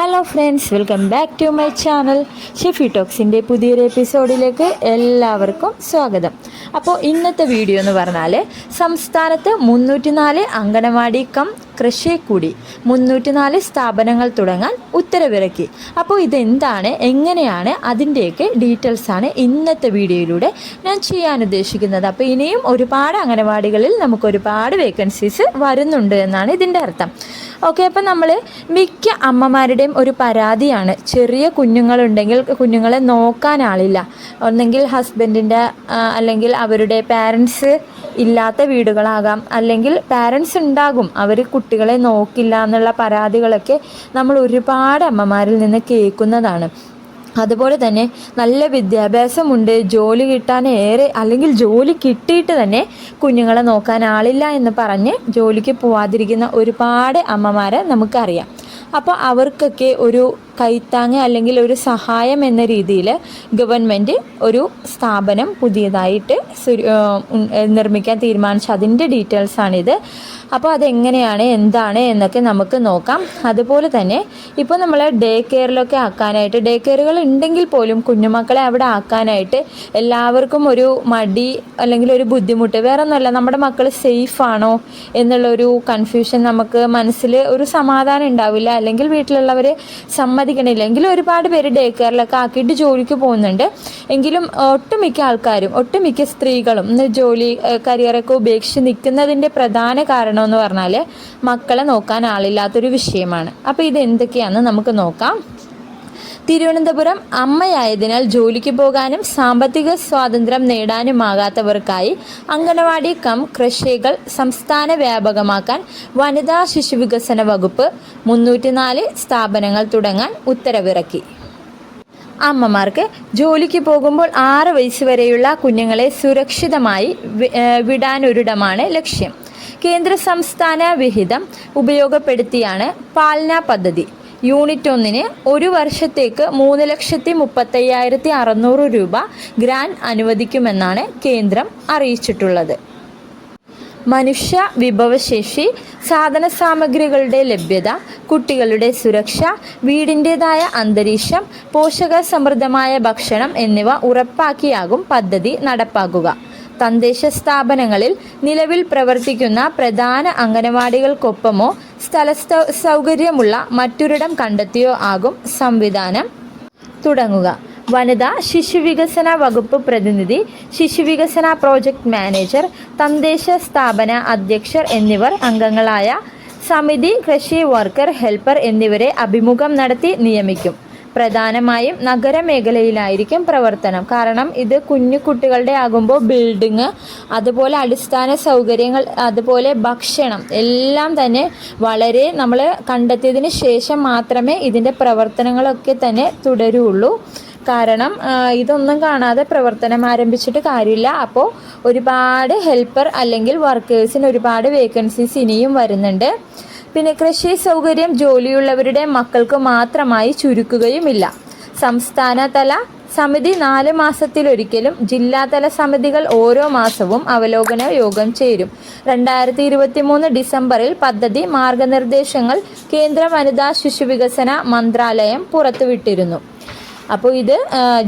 Hello friends welcome back to my channel Shefi ടോക്സിന്റെ പുതിയൊരു എപ്പിസോഡിലേക്ക് എല്ലാവർക്കും സ്വാഗതം. അപ്പോൾ ഇന്നത്തെ വീഡിയോ എന്ന് പറഞ്ഞാൽ സംസ്ഥാനത്ത് മുന്നൂറ്റിനാല് അങ്കണവാടി കം കൃഷി കൂടി മുന്നൂറ്റിനാല് സ്ഥാപനങ്ങൾ തുടങ്ങാൻ ഉത്തരവിറക്കി. അപ്പോൾ ഇതെന്താണ്? എങ്ങനെയാണ്? അതിന്റെയൊക്കെ ആണ് ഇന്നത്തെ വീഡിയോയിലൂടെ ഞാൻ ചെയ്യാൻ ഉദ്ദേശിക്കുന്നത്. അപ്പോൾ ഇനിയും ഒരുപാട് അംഗനവാടികളിൽ നമുക്ക് ഒരുപാട് വേക്കൻസീസ് വരുന്നുണ്ട് എന്നാണ് ഇതിന്റെ അർത്ഥം. ഓക്കെ അപ്പം നമ്മൾ മിക്ക അമ്മമാരുടെയും ഒരു പരാതിയാണ്. ചെറിയ കുഞ്ഞുങ്ങളുണ്ടെങ്കിൽ കുഞ്ഞുങ്ങളെ നോക്കാൻ ആളില്ല. ഒന്നെങ്കിൽ ഹസ്ബൻഡിന്റെ അല്ലെങ്കിൽ അവരുടെ പാരൻസ് ഇല്ലാത്ത വീടുകളാകാം. അല്ലെങ്കിൽ പാരൻസ് ഉണ്ടാകും. അവർ കുട്ടികളെ നോക്കില്ല എന്നുള്ള പരാതികളൊക്കെ നമ്മൾ ഒരുപാട് അമ്മമാരിൽ നിന്ന് കേൾക്കുന്നതാണ്. അതുപോലെ തന്നെ നല്ല വിദ്യാഭ്യാസമുണ്ട്. ജോലി കിട്ടാൻ ഏറെ അല്ലെങ്കിൽ ജോലി കിട്ടിയിട്ട് തന്നെ കുഞ്ഞുങ്ങളെ നോക്കാൻ ആളില്ല എന്ന് പറഞ്ഞ് ജോലിക്ക് പോവാതിരിക്കുന്ന ഒരുപാട് അമ്മമാരെ നമുക്കറിയാം. അപ്പോൾ അവർക്കൊക്കെ ഒരു കൈത്താങ്ങ് അല്ലെങ്കിൽ ഒരു സഹായം എന്ന രീതിയിൽ ഗവൺമെന്റ് ഒരു സ്ഥാപനം പുതിയതായിട്ട് നിർമ്മിക്കാൻ തീരുമാനിച്ചു. അതിന്റെ ഡീറ്റെയിൽസാണിത് അപ്പോൾ അതെങ്ങനെയാണ് എന്താണ് എന്നൊക്കെ നമുക്ക് നോക്കാം. അതുപോലെ തന്നെ ഇപ്പോൾ നമ്മൾ ഡേ കെയറിലൊക്കെ ആക്കാനായിട്ട് ഡേ കെയറുകൾ ഉണ്ടെങ്കിൽ പോലും കുഞ്ഞുമക്കളെ അവിടെ ആക്കാനായിട്ട് എല്ലാവർക്കും ഒരു മടി അല്ലെങ്കിൽ ഒരു ബുദ്ധിമുട്ട്. വേറെ ഒന്നുമല്ല നമ്മുടെ മക്കൾ സേഫാണോ എന്നുള്ളൊരു കൺഫ്യൂഷൻ നമുക്ക് മനസ്സിൽ ഒരു സമാധാനം ഉണ്ടാവില്ല. അല്ലെങ്കിൽ വീട്ടിലുള്ളവർ സമ്മതിക്കണില്ല എങ്കിലും ഒരുപാട് പേര് ഡേ കെയറിലൊക്കെ ആക്കിയിട്ട് ജോലിക്ക് പോകുന്നുണ്ട്. എങ്കിലും ഒട്ടുമിക്ക ആൾക്കാരും ഒട്ടുമിക്ക സ്ത്രീകളും ഇന്ന് ജോലി കരിയറൊക്കെ ഉപേക്ഷിച്ച് നിൽക്കുന്നതിന്റെ പ്രധാന കാരണം എന്ന് പറഞ്ഞാൽ മക്കളെ നോക്കാൻ ആളില്ലാത്തൊരു വിഷയമാണ്. അപ്പോൾ ഇത് എന്തൊക്കെയാണെന്ന് നമുക്ക് നോക്കാം. തിരുവനന്തപുരം അമ്മയായതിനാൽ ജോലിക്ക് പോകാനും സാമ്പത്തിക സ്വാതന്ത്ര്യം നേടാനുമാകാത്തവർക്കായി അംഗനവാടി കം കൃഷികൾ സംസ്ഥാന വ്യാപകമാക്കാൻ വനിതാ ശിശുവികസന വകുപ്പ് മുന്നൂറ്റിനാല് സ്ഥാപനങ്ങൾ തുടങ്ങാൻ ഉത്തരവിറക്കി. അമ്മമാർക്ക് ജോലിക്ക് പോകുമ്പോൾ ആറ് വയസ്സ് വരെയുള്ള കുഞ്ഞുങ്ങളെ സുരക്ഷിതമായി വിടാനൊരിടമാണ് ലക്ഷ്യം. കേന്ദ്ര സംസ്ഥാന വിഹിതം ഉപയോഗപ്പെടുത്തിയാണ് പാൽന പദ്ധതി. യൂണിറ്റ് ഒന്നിന് ഒരു വർഷത്തേക്ക് മൂന്ന് ലക്ഷത്തി മുപ്പത്തയ്യായിരത്തി അറുന്നൂറ് രൂപ ഗ്രാൻഡ് അനുവദിക്കുമെന്നാണ് കേന്ദ്രം അറിയിച്ചിട്ടുള്ളത്. മനുഷ്യ വിഭവശേഷി സാധന സാമഗ്രികളുടെ ലഭ്യത കുട്ടികളുടെ സുരക്ഷ വീടിന്റെതായ അന്തരീക്ഷം പോഷക സമൃദ്ധമായ ഭക്ഷണം എന്നിവ ഉറപ്പാക്കിയാകും പദ്ധതി നടപ്പാക്കുക. തദ്ദേശ സ്ഥാപനങ്ങളിൽ നിലവിൽ പ്രവർത്തിക്കുന്ന പ്രധാന അംഗനവാടികൾക്കൊപ്പമോ സ്ഥല സൗകര്യമുള്ള മറ്റൊരിടം കണ്ടെത്തിയോ ആകും സംവിധാനം. തുടങ്ങുക. വനിതാ ശിശുവികസന വകുപ്പ് പ്രതിനിധി ശിശുവികസന പ്രോജക്ട് മാനേജർ തദ്ദേശ സ്ഥാപന അധ്യക്ഷർ എന്നിവർ അംഗങ്ങളായ സമിതി കൃഷി വർക്കർ ഹെൽപ്പർ എന്നിവരെ അഭിമുഖം നടത്തി നിയമിക്കും. പ്രധാനമായും നഗരമേഖലയിലായിരിക്കും പ്രവർത്തനം. കാരണം ഇത് കുഞ്ഞു കുട്ടികളുടെ ആകുമ്പോൾ ബിൽഡിങ് അതുപോലെ അടിസ്ഥാന സൗകര്യങ്ങൾ അതുപോലെ ഭക്ഷണം എല്ലാം തന്നെ വളരെ നമ്മൾ കണ്ടെത്തിയതിന് ശേഷം മാത്രമേ ഇതിന്റെ പ്രവർത്തനങ്ങളൊക്കെ തന്നെ തുടരുള്ളൂ. കാരണം ഇതൊന്നും കാണാതെ പ്രവർത്തനം ആരംഭിച്ചിട്ട് കാര്യമില്ല. അപ്പോൾ ഒരുപാട് ഹെൽപ്പർ അല്ലെങ്കിൽ വർക്കേഴ്സിന് ഒരുപാട് വേക്കൻസീസ് ഇനിയും വരുന്നുണ്ട്. പിന്നെ കൃഷി സൗകര്യം ജോലിയുള്ളവരുടെ മക്കൾക്ക് മാത്രമായി ചുരുക്കുകയുമില്ല. സംസ്ഥാനതല സമിതി നാല് മാസത്തിലൊരിക്കലും ജില്ലാതല സമിതികൾ ഓരോ മാസവും അവലോകന യോഗം ചേരും. രണ്ടായിരത്തി ഇരുപത്തി മൂന്ന് ഡിസംബറിൽ പദ്ധതി മാർഗനിർദ്ദേശങ്ങൾ കേന്ദ്ര വനിതാ ശിശുവികസന മന്ത്രാലയം പുറത്തുവിട്ടിരുന്നു. അപ്പോൾ ഇത്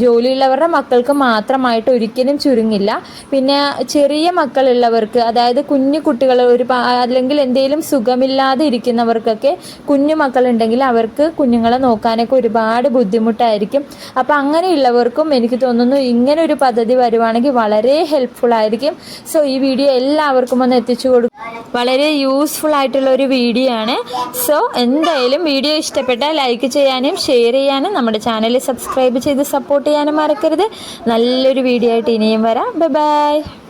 ജോലിയുള്ളവരുടെ മക്കൾക്ക് മാത്രമായിട്ട് ഒരിക്കലും ചുരുങ്ങില്ല. പിന്നെ ചെറിയ മക്കളുള്ളവർക്ക് അതായത് കുഞ്ഞു കുട്ടികൾ ഒരു അല്ലെങ്കിൽ എന്തെങ്കിലും സുഖമില്ലാതെ ഇരിക്കുന്നവർക്കൊക്കെ കുഞ്ഞു മക്കളുണ്ടെങ്കിൽ അവർക്ക് കുഞ്ഞുങ്ങളെ നോക്കാനൊക്കെ ഒരുപാട് ബുദ്ധിമുട്ടായിരിക്കും. അപ്പോൾ അങ്ങനെയുള്ളവർക്കും എനിക്ക് തോന്നുന്നു ഇങ്ങനെ ഒരു പദ്ധതി വരുവാണെങ്കിൽ വളരെ ഹെൽപ്ഫുൾ ആയിരിക്കും. സോ ഈ വീഡിയോ എല്ലാവർക്കും ഒന്ന് എത്തിച്ചു കൊടുക്കും വളരെ യൂസ്ഫുൾ ആയിട്ടുള്ള ഒരു വീഡിയോ ആണ്. സോ എന്തായാലും വീഡിയോ ഇഷ്ടപ്പെട്ടാൽ ലൈക്ക് ചെയ്യാനും ഷെയർ ചെയ്യാനും നമ്മുടെ ചാനൽ സബ്സ്ക്രൈബ് ചെയ്ത് സപ്പോർട്ട് ചെയ്യാനും മറക്കരുത്. നല്ലൊരു വീഡിയോ ആയിട്ട് ഇനിയും വരാം. Bye bye